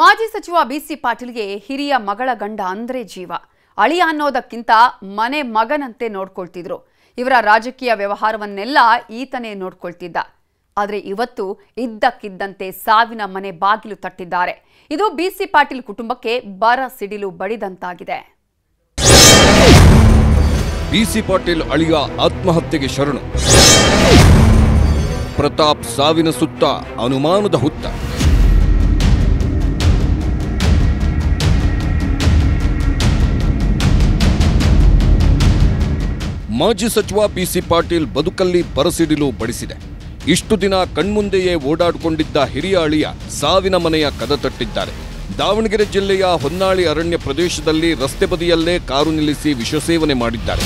ಮಾಜಿ ಸಚಿವ ಬಿಸಿ ಪಾಟೀಲ್ಗೆ ಹಿರಿಯ ಮಗಳ ಗಂಡ ಅಂದ್ರೆ ಜೀವ. ಅಳಿಯ ಅನ್ನೋದಕ್ಕಿಂತ ಮನೆ ಮಗನಂತೆ ನೋಡ್ಕೊಳ್ತಿದ್ರು. ಇವರ ರಾಜಕೀಯ ವ್ಯವಹಾರವನ್ನೆಲ್ಲ ಈತನೇ ನೋಡ್ಕೊಳ್ತಿದ್ದ. ಆದರೆ ಇವತ್ತು ಇದ್ದಕ್ಕಿದ್ದಂತೆ ಸಾವಿನ ಮನೆ ಬಾಗಿಲು ತಟ್ಟಿದ್ದಾರೆ. ಇದು ಬಿಸಿ ಪಾಟೀಲ್ ಕುಟುಂಬಕ್ಕೆ ಬರ ಸಿಡಿಲು ಬಡಿದಂತಾಗಿದೆ. ಬಿಸಿ ಪಾಟೀಲ್ ಅಳಿಯ ಆತ್ಮಹತ್ಯೆಗೆ ಶರಣು. ಪ್ರತಾಪ್ ಸಾವಿನ ಸುತ್ತ ಅನುಮಾನದ ಹುತ್ತ. ಮಾಜಿ ಸಚಿವ ಬಿಸಿ ಪಾಟೀಲ್ ಬದುಕಲ್ಲಿ ಬರಸಿಡಿಲು ಬಡಿಸಿದೆ. ಇಷ್ಟು ದಿನ ಕಣ್ಮುಂದೆಯೇ ಓಡಾಡಿಕೊಂಡಿದ್ದ ಹಿರಿಯ ಅಳಿಯ ಸಾವಿನ ಮನೆಯ ಕದ ತಟ್ಟಿದ್ದಾರೆ. ದಾವಣಗೆರೆ ಜಿಲ್ಲೆಯ ಹೊನ್ನಾಳಿ ಅರಣ್ಯ ಪ್ರದೇಶದಲ್ಲಿ ರಸ್ತೆ ಬದಿಯಲ್ಲೇ ಕಾರು ನಿಲ್ಲಿಸಿ ವಿಷಸೇವನೆ ಮಾಡಿದ್ದಾರೆ.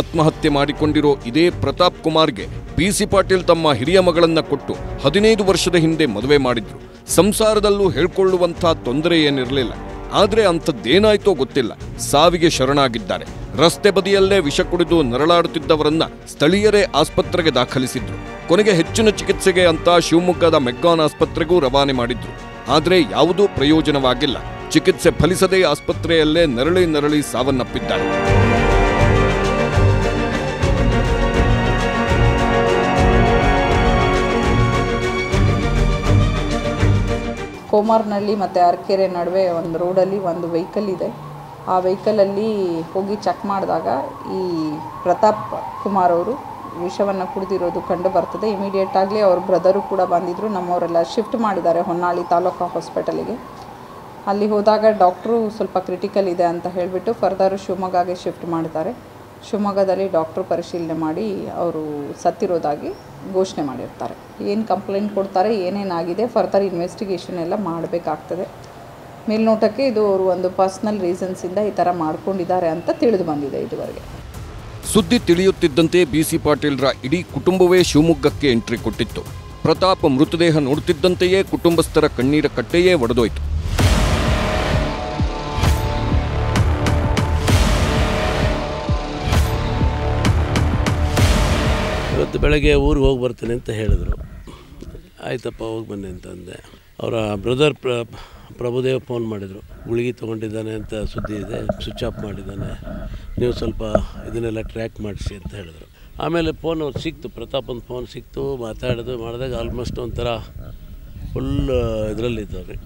ಆತ್ಮಹತ್ಯೆ ಮಾಡಿಕೊಂಡಿರೋ ಇದೇ ಪ್ರತಾಪ್ ಕುಮಾರ್ಗೆ ಪಿಸಿ ಪಾಟೀಲ್ ತಮ್ಮ ಹಿರಿಯ ಮಗಳನ್ನು ಕೊಟ್ಟು ಹದಿನೈದು ವರ್ಷದ ಹಿಂದೆ ಮದುವೆ ಮಾಡಿದ್ರು. ಸಂಸಾರದಲ್ಲೂ ಹೇಳ್ಕೊಳ್ಳುವಂಥ ತೊಂದರೆ ಏನಿರಲಿಲ್ಲ. ಆದ್ರೆ ಅಂಥದ್ದೇನಾಯ್ತೋ ಗೊತ್ತಿಲ್ಲ. ಸಾವಿಗೆ ಶರಣಾಗಿದ್ದಾರೆ. ರಸ್ತೆ ಬದಿಯಲ್ಲೇ ವಿಷ ಕುಡಿದು ನರಳಾಡುತ್ತಿದ್ದವರನ್ನ ಸ್ಥಳೀಯರೇ ಆಸ್ಪತ್ರೆಗೆ ದಾಖಲಿಸಿದ್ರು. ಕೊನೆಗೆ ಹೆಚ್ಚಿನ ಚಿಕಿತ್ಸೆಗೆ ಅಂತ ಶಿವಮೊಗ್ಗದ ಮೆಗ್ಗಾನ್ ಆಸ್ಪತ್ರೆಗೂ ರವಾನೆ ಮಾಡಿದ್ರು. ಆದ್ರೆ ಯಾವುದೂ ಪ್ರಯೋಜನವಾಗಿಲ್ಲ. ಚಿಕಿತ್ಸೆ ಫಲಿಸದೇ ಆಸ್ಪತ್ರೆಯಲ್ಲೇ ನರಳಿ ನರಳಿ ಸಾವನ್ನಪ್ಪಿದ್ದಾರೆ. ಕೋಮಾರ್ನಹಳ್ಳಿ ಮತ್ತು ಅರಕೆರೆ ನಡುವೆ ಒಂದು ರೋಡಲ್ಲಿ ಒಂದು ವೆಹಿಕಲ್ ಇದೆ. ಆ ವೆಹಿಕಲಲ್ಲಿ ಹೋಗಿ ಚೆಕ್ ಮಾಡಿದಾಗ ಈ ಪ್ರತಾಪ್ ಕುಮಾರ್ ಅವರು ವಿಷವನ್ನು ಕುಡಿದಿರೋದು ಕಂಡು ಬರ್ತದೆ. ಇಮಿಡಿಯೇಟ್ ಆಗಲಿ ಅವ್ರ ಬ್ರದರು ಕೂಡ ಬಂದಿದ್ದರು ನಮ್ಮವರೆಲ್ಲ ಶಿಫ್ಟ್ ಮಾಡಿದ್ದಾರೆ ಹೊನ್ನಾಳಿ ತಾಲೂಕು ಹಾಸ್ಪಿಟಲಿಗೆ. ಅಲ್ಲಿ ಹೋದಾಗ ಡಾಕ್ಟ್ರು ಸ್ವಲ್ಪ ಕ್ರಿಟಿಕಲ್ ಇದೆ ಅಂತ ಹೇಳಿಬಿಟ್ಟು ಫರ್ದರ್ ಶಿವಮೊಗ್ಗಗೆ ಶಿಫ್ಟ್ ಮಾಡಿದ್ದಾರೆ. ಶಿವಮೊಗ್ಗದಲ್ಲಿ ಡಾಕ್ಟ್ರು ಪರಿಶೀಲನೆ ಮಾಡಿ ಅವರು ಸತ್ತಿರೋದಾಗಿ ಘೋಷಣೆ ಮಾಡಿರ್ತಾರೆ. ಏನು ಕಂಪ್ಲೇಂಟ್ ಕೊಡ್ತಾರೆ ಏನೇನಾಗಿದೆ ಫರ್ದರ್ ಇನ್ವೆಸ್ಟಿಗೇಷನ್ ಎಲ್ಲ ಮಾಡಬೇಕಾಗ್ತದೆ. ಮೇಲ್ನೋಟಕ್ಕೆ ಇದು ಅವರು ಒಂದು ಪರ್ಸ್ನಲ್ ರೀಸನ್ಸಿಂದ ಈ ಥರ ಮಾಡ್ಕೊಂಡಿದ್ದಾರೆ ಅಂತ ತಿಳಿದು ಬಂದಿದೆ ಇದುವರೆಗೆ. ಸುದ್ದಿ ತಿಳಿಯುತ್ತಿದ್ದಂತೆ ಬಿಸಿ ಪಾಟೀಲ್ರ ಇಡೀ ಕುಟುಂಬವೇ ಶಿವಮೊಗ್ಗಕ್ಕೆ ಎಂಟ್ರಿ ಕೊಟ್ಟಿತ್ತು. ಪ್ರತಾಪ್ ಮೃತದೇಹ ನೋಡುತ್ತಿದ್ದಂತೆಯೇ ಕುಟುಂಬಸ್ಥರ ಕಣ್ಣೀರ ಕಟ್ಟೆಯೇ ಒಡೆದೋಯ್ತು. ಇವತ್ತು ಬೆಳಗ್ಗೆ ಊರಿಗೆ ಹೋಗಿ ಬರ್ತೀನಿ ಅಂತ ಹೇಳಿದರು. ಆಯ್ತಪ್ಪ, ಹೋಗಿ ಬನ್ನಿ ಅಂತಂದೆ ಅವರ ಬ್ರದರ್ ಪ್ರ, ಪ್ರಭುದೇವ್ ಫೋನ್ ಮಾಡಿದರು. ಗುಳಿಗೆ ತೊಗೊಂಡಿದ್ದಾನೆ ಅಂತ ಸುದ್ದಿ ಇದೆ ಸ್ವಿಚ್ ಆಫ್ ಮಾಡಿದ್ದಾನೆ. ನೀವು ಸ್ವಲ್ಪ ಇದನ್ನೆಲ್ಲ ಟ್ರ್ಯಾಕ್ ಮಾಡಿಸಿ ಅಂತ ಹೇಳಿದರು. ಆಮೇಲೆ ಫೋನ್ ಅವ್ರು ಸಿಕ್ತು, ಪ್ರತಾಪನ ಫೋನ್ ಸಿಕ್ತು, ಮಾತಾಡೋದು ಮಾಡಿದಾಗ ಆಲ್ಮೋಸ್ಟ್ ಒಂಥರ ಫುಲ್ ಇದರಲ್ಲಿದ್ದವ್ರಿ.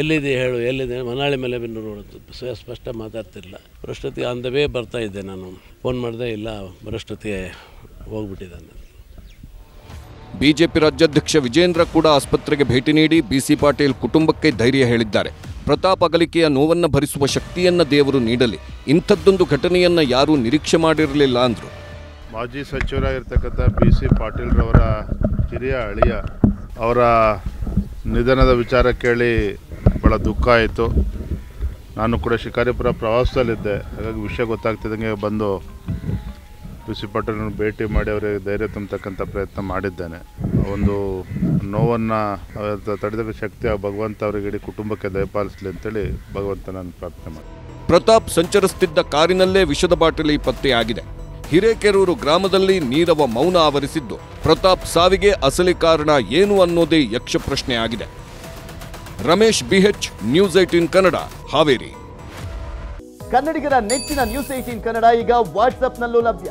ಎಲ್ಲಿದೆ ಹೇಳು, ಎಲ್ಲಿದೆ ಮನಾಳಿ ಮೇಲೆ ಬೆನ್ನೂರು ಸ, ಸ್ಪಷ್ಟ ಮಾತಾಡ್ತಿರಲಿಲ್ಲ. ಬೃಹಸ್ಪತಿ ಆನ್ ದ ವೇ ಬರ್ತಾ ಇದ್ದೆ ನಾನು. ಫೋನ್ ಮಾಡಿದೆ, ಇಲ್ಲ ಬರಷ್ಟೊತ್ತಿಗೆ ಹೋಗ್ಬಿಟ್ಟಿದ್ದಾನೆ ಬಿಜೆಪಿ ರಾಜ್ಯಾಧ್ಯಕ್ಷ ವಿಜೇಂದ್ರ ಕೂಡ ಆಸ್ಪತ್ರೆಗೆ ಭೇಟಿ ನೀಡಿ ಬಿಸಿ ಪಾಟೀಲ್ ಕುಟುಂಬಕ್ಕೆ ಧೈರ್ಯ ಹೇಳಿದ್ದಾರೆ. ಪ್ರತಾಪ್ ಅಗಲಿಕೆಯ ನೋವನ್ನು ಭರಿಸುವ ಶಕ್ತಿಯನ್ನು ದೇವರು ನೀಡಲಿ. ಇಂಥದ್ದೊಂದು ಘಟನೆಯನ್ನು ಯಾರೂ ನಿರೀಕ್ಷೆ ಮಾಡಿರಲಿಲ್ಲ ಅಂದರು. ಮಾಜಿ ಸಚಿವರಾಗಿರ್ತಕ್ಕಂಥ ಬಿ ಸಿ ಪಾಟೀಲ್ರವರ ಹಿರಿಯ ಅಳಿಯ ಅವರ ನಿಧನದ ವಿಚಾರ ಕೇಳಿ ಭಾಳ ದುಃಖ ಆಯಿತು. ನಾನು ಕೂಡ ಶಿಕಾರಿಪುರ ಪ್ರವಾಸದಲ್ಲಿದ್ದೆ. ಹಾಗಾಗಿ ವಿಷಯ ಗೊತ್ತಾಗ್ತಿದ್ದಂಗೆ ಬಂದು ಬಿ ಸಿ ಪಾಟೀಲ್ರನ್ನು ಭೇಟಿ ಮಾಡಿ ಅವರಿಗೆ ಧೈರ್ಯ ತುಂಬತಕ್ಕಂಥ ಪ್ರಯತ್ನ ಮಾಡಿದ್ದೇನೆ. ಒಂದು ನೋವನ್ನು ತಡೆದ ಶಕ್ತಿ ಆ ಭಗವಂತ ಅವರಿಗೆ ಇಡೀ ಕುಟುಂಬಕ್ಕೆ ದಯಪಾಲಿಸಲಿ ಅಂತೇಳಿ ಭಗವಂತ ನಾನು ಪ್ರಾರ್ಥನೆ ಮಾಡಿ ಪ್ರತಾಪ್ ಸಂಚರಿಸುತ್ತಿದ್ದ ಕಾರಿನಲ್ಲೇ ವಿಷದ ಬಾಟಲಿ ಪತ್ತೆಯಾಗಿದೆ. ಹಿರೇಕೆರೂರು ಗ್ರಾಮದಲ್ಲಿ ನೀರವ ಮೌನ ಆವರಿಸಿದ್ದು. ಪ್ರತಾಪ್ ಸಾವಿಗೆ ಅಸಲಿ ಕಾರಣ ಏನು ಅನ್ನೋದೇ ಯಕ್ಷ ಪ್ರಶ್ನೆ ಆಗಿದೆ Ramesh B H news eighteen Kannada Haveri. ಕನ್ನಡಿಗರ ನೆಚ್ಚಿನ ನ್ಯೂಸ್ ಏಟೀನ್ ಕನ್ನಡ ಈಗ ವಾಟ್ಸ್ಆಪ್ನಲ್ಲೂ ಲಭ್ಯ.